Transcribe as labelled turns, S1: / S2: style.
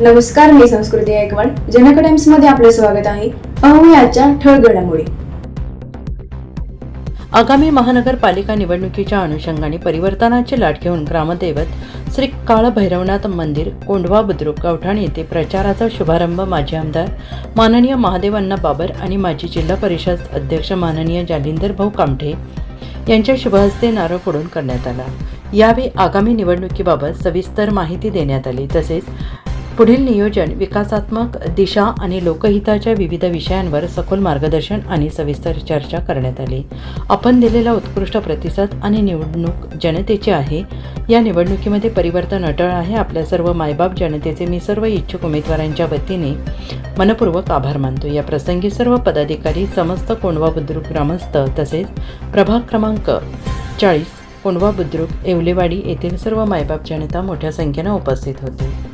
S1: नमस्कार मी संस्कृती गायकवाड जनक टाइम्समध्ये आपलं स्वागत आहे. पाहूया आजच्या ठळक घडामोडी.
S2: आगामी महानगरपालिका निवडणुकीच्या अनुषंगाने परिवर्तनाची लाट घेऊन ग्रामदैवत श्री काळभैरवनाथ मंदिर कोंढवा बुद्रुक गावठाण येथे प्रचाराचा शुभारंभ माजी आमदार माननीय महादेव अण्णा बाबर आणि माजी जिल्हा परिषद अध्यक्ष माननीय जालिंदर भाऊ कामठे यांच्या शुभहस्ते नारळ फोडून करण्यात आला. यावेळी आगामी निवडणुकीबाबत सविस्तर माहिती देण्यात आली. तसेच पुढील नियोजन विकासात्मक दिशा आणि लोकहिताच्या विविध विषयांवर सखोल मार्गदर्शन आणि सविस्तर चर्चा करण्यात आली. आपण दिलेला उत्कृष्ट प्रतिसाद आणि निवडणूक जनतेची आहे. या निवडणुकीमध्ये परिवर्तन अटळ आहे. आपल्या सर्व मायबाप जनतेचे मी सर्व इच्छुक उमेदवारांच्या वतीने मनपूर्वक आभार मानतो. या प्रसंगी सर्व पदाधिकारी समस्त कोंडवा बुद्रुक ग्रामस्थ तसेच प्रभाग क्रमांक चाळीस कोंडवा बुद्रुक येवलेवाडी येथील सर्व मायबाप जनता मोठ्या संख्येनं उपस्थित होते.